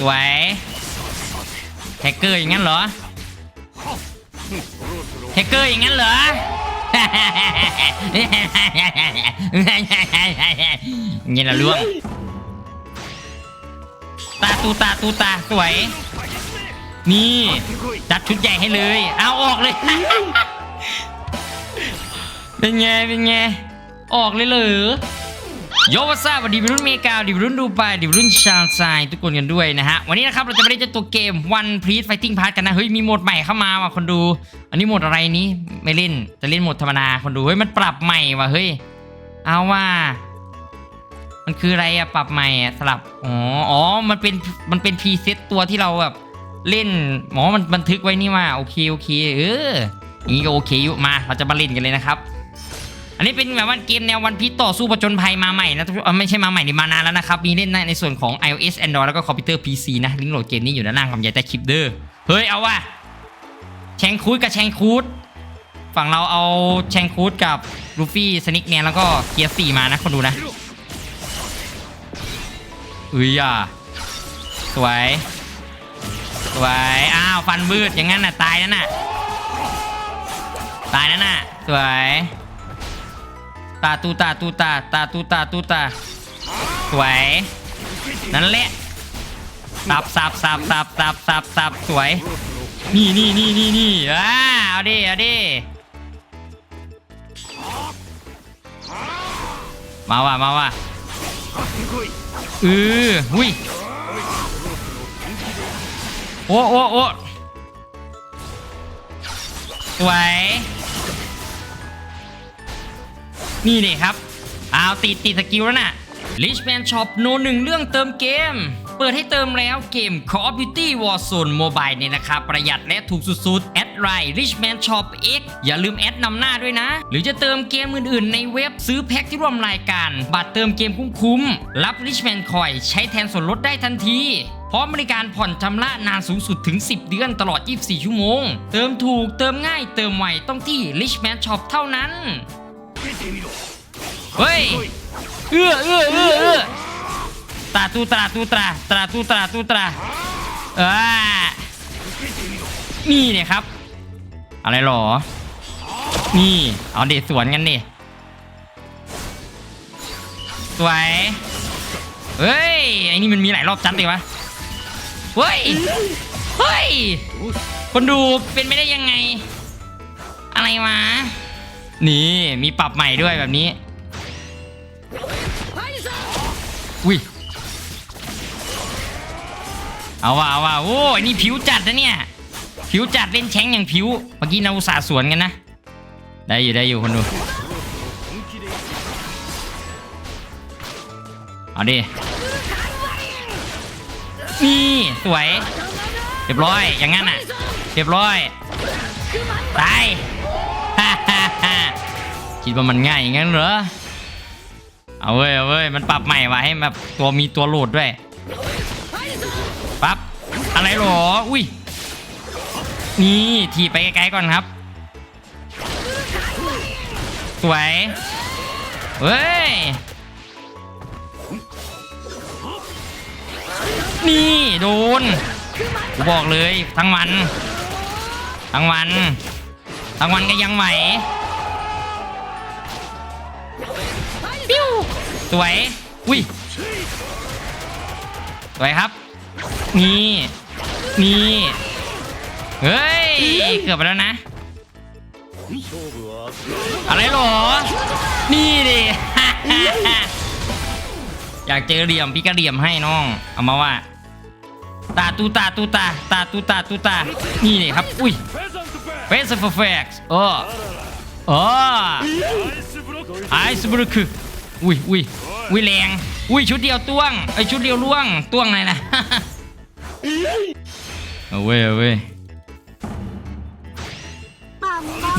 สวยแฮกเกอร์อย่างนั้นเหรอแฮกเกอร์อย่างนั้นเหรอเงี้ยละล่วงตาตูตาตูตาสวย นี่จัดชุดใหญ่ให้เลย เอาออกเลย เป็นไงเป็นไง ออกเลยเหรอ โยวัสดีวัสดีรุ่นเมกาวัสดีรุ่นดูไบดีรุ่นชาวไซทุกคนกันด้วยนะฮะ วันนี้นะครับเราจะมาเล่นเจ้าตัวเกม One Piece Fighting Pass กันนะ เฮ้ย มีโหมดใหม่เข้ามาว่ะคนดู อันนี้โหมดอะไรนี้ไม่เล่น จะเล่นโหมดธรรมดาคนดู เฮ้ย มันปรับใหม่ว่ะเฮ้ย เอาว่า มันคืออะไรอะปรับใหม่อะสลับ อ๋อ อ๋อ มันเป็น มันเป็นพรีเซตตัวที่เราแบบเล่นหมอมันบันทึกไว้นี่ว่าโอเคโอเคเอออย่างนี้ก็โอเคอยู่มา เราจะมาเล่นกันเลยนะครับ อันนี้เป็นแบบว่าเกมแนววันพีต่อสู้ประจนภัยมาใหม่นะทุกเอ่อไม่ใช่มาใหม่นี่มานานแล้วนะครับ มีเล่นในส่วนของ iOS Android แล้วก็คอมพิวเตอร์ PC นะลิงก์โหลดเกมนี้อยู่ด้านล่างคำใหญ่ใต้คลิปเด้อเฮ้ยเอาว่ะแชงคูดกับแชงคูดฝั่งเราเอาแชงคูดกับลูฟี่สนิกแมนแล้วก็เกียร์สี่มานะคนดูนะอุ้ยอะสวยสวยอ้าวฟันบืดอย่างนั้นน่ะตายนั่นน่ะตายนั่นน่ะสวย ตาตูตาตูตาตาตูตาตูตาสวยนั่นแหละสับสับสับสับสับสับสับสวย นี่นี่นี่นี่นี่อ่าเอาดิเอาดิมาว่ะมาว่ะเออหุยโอ้โอ้โอ้สวย นี่เลยครับเอาติดติดสกิลแล้วน่ะ Richman Shop โนหนึ่งเรื่องเติมเกม เปิดให้เติมแล้วเกม Call of Duty Warzone Mobile เนี่ยนะครับ ประหยัดและถูกสุดๆ แอดไลน์ Richman Shop X อย่าลืมแอดนำหน้าด้วยนะ หรือจะเติมเกมอื่นๆ ในเว็บซื้อแพ็คที่ร่วมรายการ บัตรเติมเกมคุ้มๆ รับ Richman Coin ใช้แทนส่วนลดได้ทันทีพร้อมบริการผ่อนชำระนานสูงสุดถึง 10 เดือนตลอด 24 ชั่วโมง เติมถูกเติมง่ายเติมไวต้องที่ Richman Shop เท่านั้น เฮ้ยเอื้อเอื้อเอื้อเอื้อตราตูตราตูตราตราตูตราตูตราเออนี่เนี่ยครับ อะไรหรอ นี่ เอาเด็ดสวนกันดิสวยเฮ้ยไอ้นี่มันมีหลายรอบจัดเลยวะเฮ้ยเฮ้ยคนดูเป็นไม่ได้ยังไง อะไรวะ นี่มีปรับใหม่ด้วยแบบนี้อุ้ยเอาว่ะเอาว่ะโอ้ยนี่ผิวจัดนะเนี่ย ผิวจัดเล่นแช้งอย่างผิว เมื่อกี้นาอุตสาสวนกันนะ ได้อยู่ได้อยู่คนดูเอาดิ นี่สวย เรียบร้อยอย่างงั้นอะ เรียบร้อย ตาย คิดว่ามันง่ายอย่างนั้นเหรอ เอาเว้ยเอาเว้ยมันปรับใหม่มาให้แบบตัวมีตัวโหลดด้วย ปั๊บ อะไรหรอ อุ้ย นี่ทีไปไกลๆก่อนครับ สวย เฮ้ย นี่โดนกูบอกเลยทั้งวัน ทั้งวัน ทั้งวันก็ยังไหว สวย อุ้ย สวยครับ นี่ นี่ เฮ้ย เกือบไปแล้วนะ อะไรหรอ นี่ดิ อยากเจอเหลี่ยมพี่ก็เหลี่ยมให้น้อง เอามาว่า ตาตูตาตูตา ตาตูตาตูตา นี่นี่ครับ อุ้ยเฟสเฟอร์เฟกส์เออเออไอซ์บรุก อุ้ยอุ้ยอุ้ยแรง อุ้ยชุดเดียวต้วงไอชุดเดียวล่วงต้วงไหนนะเอาเว้ยเอาเว้ย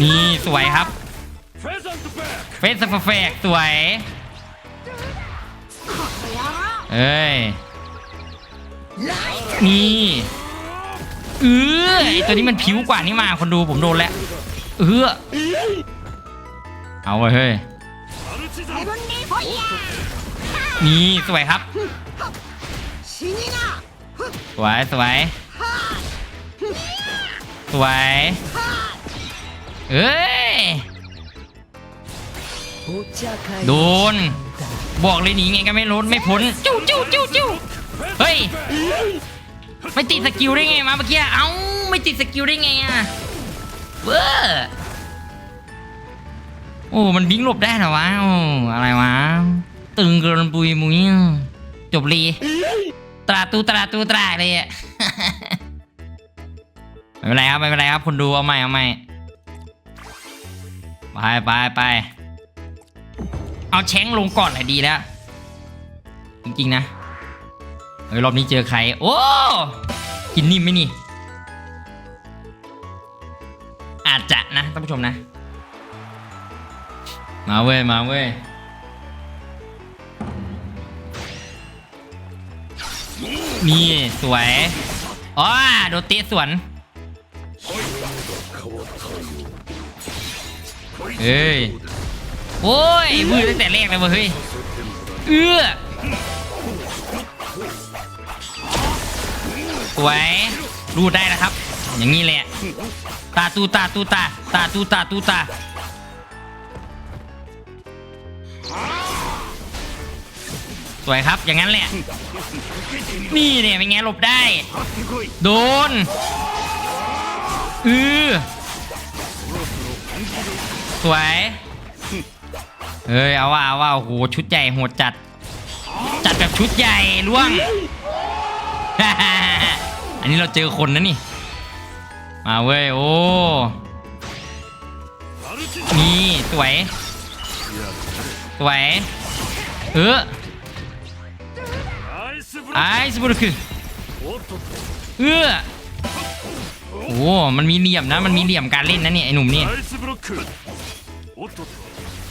นี่สวยครับเฟสเฟกสวยเอ้ยนี่เออไอตัวนี้มันผิวกว่านี่มาคนดูผมโดนแล้วเออเอาไว้เฮ้ย นี่สวยครับ สวยสวยสวยเอ้ย โดน บอกเลยหนีไงก็ไม่ลดไม่พ้นจิ้วจิ้วจิ้วจิ้วเฮ้ย ไม่ติดสกิลได้ไงมาเมื่อกี้ เอ้า ไม่ติดสกิลได้ไงอะเบ้อ โอ้มันบิงหลบได้เหรอวะโอ้อะไรวะ ตึงเกินปุยมุยจบรีตราตูตราตูตราเลยอะไม่เป็นไรครับไม่เป็นไรครับคนดูเอาใหม่เอาใหม่ไปไปไปเอาแช้งลงก่อนเลยดีแล้ว จริงๆนะเฮ้ยรอบนี้เจอใคร โอ้กินนิ่มไหมนี่ อาจจะนะท่านผู้ชมนะ มาเว้ย มาเว้ย นี่สวยอ๋อโดนเตะสวนเฮ้ย โอ้ยมือตั้งแต่แรกเลยเว้ยเฮ้ย เอื้อสวยรูดได้นะครับ อย่างนี้แหละ ตาตูตาตูตา ตาตูตาตูตา วยครับ อย่างนั้นแหละ นี่เนี่ยเป็นไงหลบได้ โดน อือสวย เฮ้ย เอาว่าเอาว่าโอ้โห ชุดใหญ่โหดจัด จัดแบบชุดใหญ่ล่วง อันนี้เราเจอคนนะนี่ มาเว้ย โอ้ นี่ สวย สวย เออ ไอซ์บุรุษคือเออโอ้มันมีเหลี่ยมนะ มันมีเหลี่ยมการเล่นนะเนี่ยไอหนุ่มนี่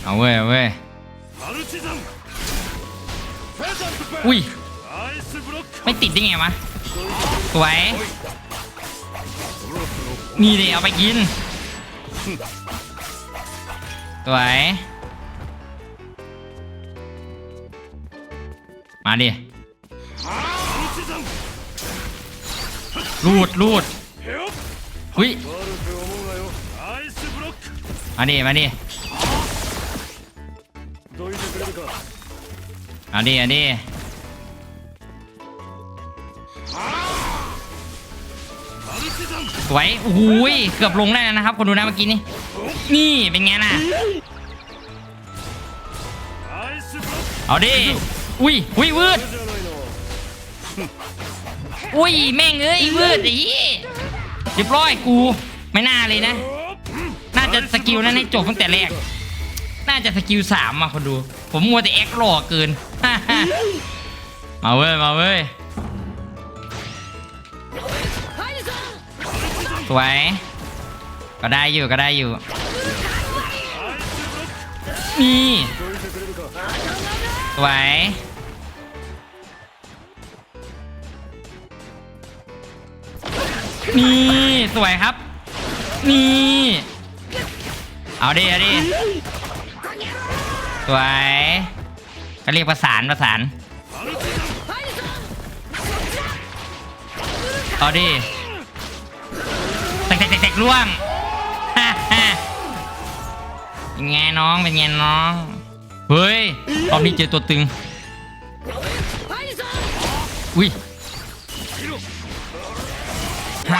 เอาเว้ยเว้ยอุ้ยไม่ติดได้ไงวะสวยนี่เลยเอาไปกินสวยมาดิ รูดรูดหุยมานี่มานี่อันนี้อันนี้สวยโอ้ยเกือบลงได้นะครับ คนดูนะเมื่อกี้นี่นี่เป็นไงน่ะ เอาดิ อุ้ยอุ้ยวืด อุ้ยแม่งเอ้ยมืดอีเรียบร้อยกู ไม่น่าเลยนะ น่าจะสกิลนั้นให้จบตั้งแต่แรก น่าจะสกิลสามมาคนดู ผมมัวแต่แอคหล่อเกิน มาเว้ยมาเว้ยสวยก็ได้อยู่ก็ได้อยู่นี่สวย นี่สวยครับ นี่ เอาดิเอาดิสวยก็เรียกประสานประสาน เอาดิแตกแตกแตกแตกล่วงฮ่าฮ่าเป็นไงน้องเป็นไงน้อง เฮ้ยรอบนี้เจอตัวตึง อุ้ยหา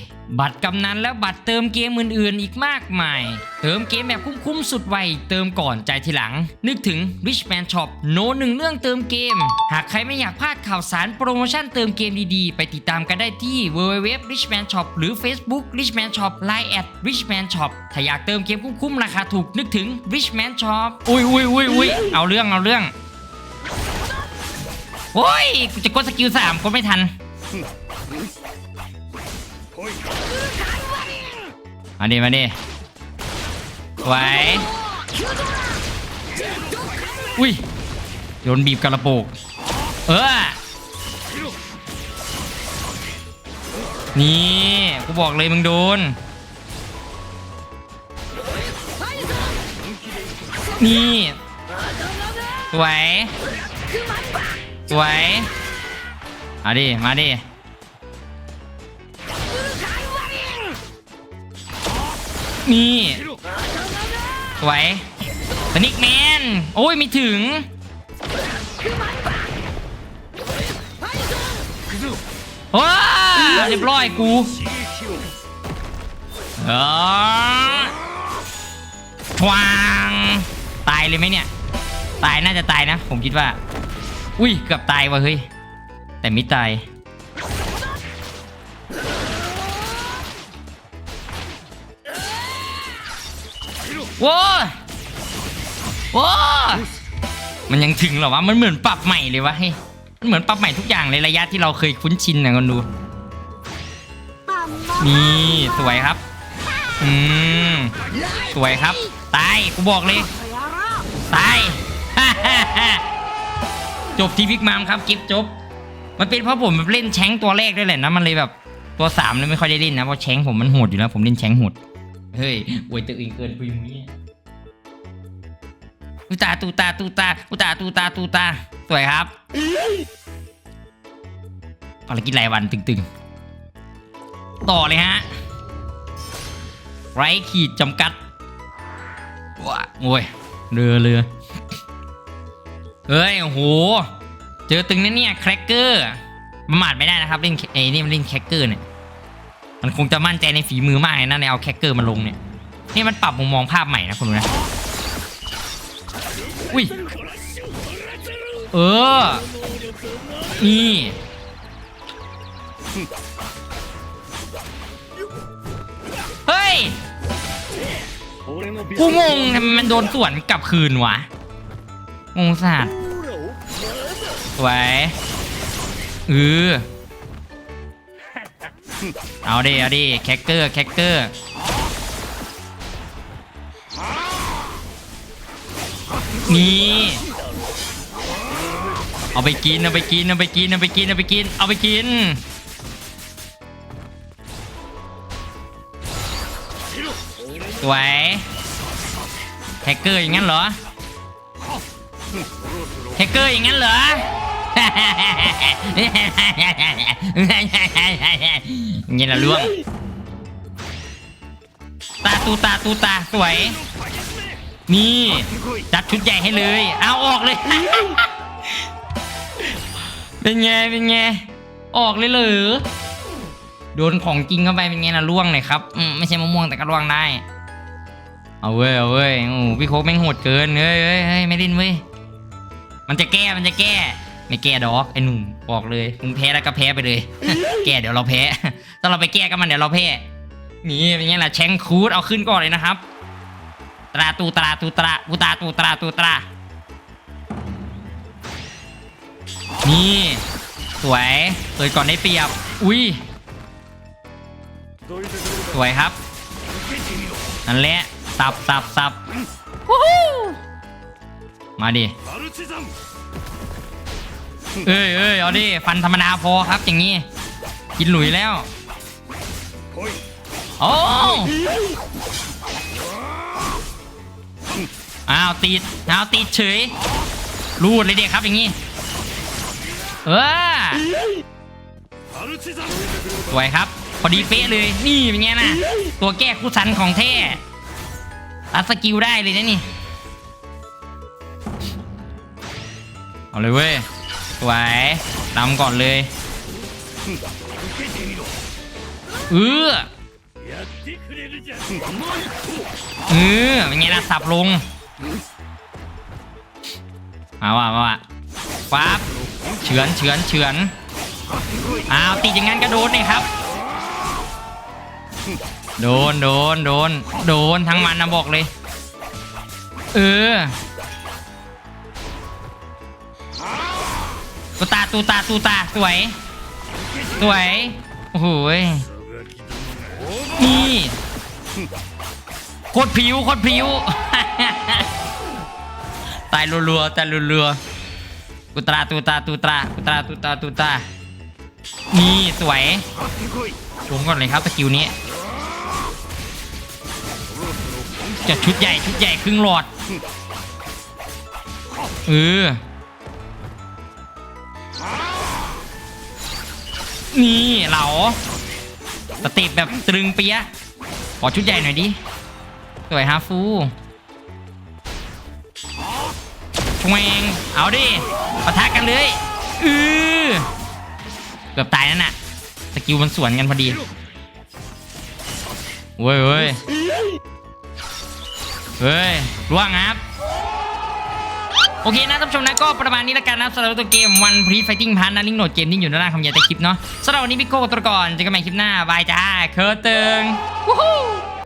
บัตรกำนันและบัตรเติมเกมอื่นๆ อีกมากมาย เติมเกมแบบคุ้มๆสุดไวเติมก่อนใจทีหลัง นึกถึง Richman Shop โนหนึ่งเรื่องเติมเกม หากใครไม่อยากพลาดข่าวสารโปรโมชั่นเติมเกมดีๆ ไปติดตามกันได้ที่ www richman shop หรือ Facebook richman shop line at richman shop ถ้าอยากเติมเกมคุ้มๆราคาถูกนึกถึง richman shop อุ้ยอุ้ยอุ้ยอุ้ยเอาเรื่องเอาเรื่องโอ้ยกูจะกดสกิลสามกดไม่ทัน มาดิมาดิไหวอุ้ยโดนบีบกระโปงเออนี่กูบอกเลยมึงโดน นี่สวยสวยมาดิ มาดิ นี่สวยสนิกแมน โอ้ยไม่ถึงว้าเรียบร้อยกูออทวางตายเลยไหมเนี่ย ตายน่าจะตายนะ ผมคิดว่า อุ้ยเกือบตายว่ะเฮ้ย แต่ไม่ตาย ว้ยโว้ยมันยังถึงเหรอวะ มันเหมือนปรับใหม่เลยวะเฮ้ยมันเหมือนปรับใหม่ทุกอย่างเลยระยะที่เราเคยคุ้นชินนะคนดู นี่สวยครับ อืม สวยครับ ตาย กูบอกเลย ตาย จบที่พิกมามครับกิฟจบ มันเป็นเพราะผมเล่นแชงค์ตัวแรกด้วยแหละนะ มันเลยแบบตัวสามเลยไม่ค่อยได้เล่นนะ เพราะแชงค์ผมมันโหดอยู่แล้ว ผมเล่นแชงค์โหด เฮ้ยอวยตัวเองเกินปุยมุ้ยตูตาตูตาตูตาตูตาตูตาตูตาสวยครับภารกิจรายวันตึงๆ ต่อเลยฮะ ไรขีดจำกัดว้าโอ้ยเรือเรือเฮ้ยโอ้โห เจอตึงนะเนี่ยแครกเกอร์ประมาทไม่ได้นะครับเล่นไอ้นี่มันเล่นแครกเกอร์เนี่ย มันคงจะมั่นใจในฝีมือมากเลยนะในเอาแคคเกอร์มาลงเนี่ย นี่มันปรับมุมมองภาพใหม่นะคุณดูนะ อุ้ย เออ นี่ เฮ้ย กูงงมันโดนสวนกลับคืนวะ งงสัตว์สวยเออ เอาดิ เอาดิ แคคเกอร์ แคคเกอร์ นี่ เอาไปกิน เอาไปกิน เอาไปกิน เอาไปกิน เอาไปกิน เอาไปกิน สวยแฮกเกอร์อย่างนั้นเหรอแฮกเกอร์อย่างนั้นเหรอ เงี้ยละล่วง ตาตูตาตูตาสวย นี่จัดชุดใหญ่ให้เลย เอาออกเลย เป็นไง เป็นไง ออกเลยเหรอ โดนของจริงเข้าไปเป็นไงนะล่วงเลยครับอืมไม่ใช่มะม่วงแต่ก็ล่วงได้ เอาเว้ย เอาเว้ยโอ้โหพี่โคกแม่งโหดเกิน เฮ้ยเฮ้ยเฮ้ยไม่เล่นเว้ย มันจะแก้ มันจะแก้ ไม่แก้ดอกไอ้หนุ่มบอกเลยมึงแพ้แล้วก็แพ้ไปเลย แก้เดี๋ยวเราแพ้ ถ้าเราไปแก้กับมันเดี๋ยวเราแพ้นี่เป็นไงล่ะแชงคูดเอาขึ้นก่อนเลยนะครับ ตราตูตราตูตราอูตาตูตราตูตรานี่สวยเลยก่อนได้เปรียบ อุ้ยสวยครับนั่นแหละสับสับสับมาดิเอ้ยเอ้ยเอาดิฟันธรรมดาพอครับอย่างนี้ กินหลุยแล้ว โอ้อาติดอาติดเฉย รูดเลยเด็กครับอย่างนี้ เออสวยครับ พอดีเป๊ะเลย นี่เป็นไงนะ ตัวแก้คู่สันของแท้รัดสกิลได้เลยนะนี่ เอาเลยเว้ย สวยดำก่อนเลย เออเอเป็นไงล่ะสับลุงมาว่ามาว่าปั๊บเฉือนเฉือนเฉือนอ้าวตีอย่างงั้นก็โดนนี่ครับโดนโดนโดนโดนทั้งมันนะบอกเลย เออตูตาตูตาตูตาสวย สวย โอ้โห นี่โคตรผิวโคตรผิว ตายรัวๆตายรัวๆกูตราตูตาตูตรากูตราตูตาตูตานี่สวยชมก่อนเลยครับสกิลนี้จะชุดใหญ่ชุดใหญ่ครึ่งหลอดเออนี่เหลา สเติปแบบตรึงเปียะขอชุดใหญ่หน่อยดิ สวยฮาฟูชวงเอาดิปะทะกันเลยอือเกือบตายนั่นน่ะ สกิลมันสวนกันพอดีเว้ยเว้ยเฮ้ยร่วงครับ โอเคนะท่านผู้ชมนะก็ประมาณนี้แล้วกันนะสำหรับตัวเกมวันพรีไฟติ้งพันนะลิงก์โหลดเกมนี่อยู่ด้านล่างคำยายใต้คลิปเนาะสำหรับวันนี้พี่โก้ตัวก่อนเจอกันใหม่คลิปหน้าบายจ้าเคอร์เติงวู้ฮู้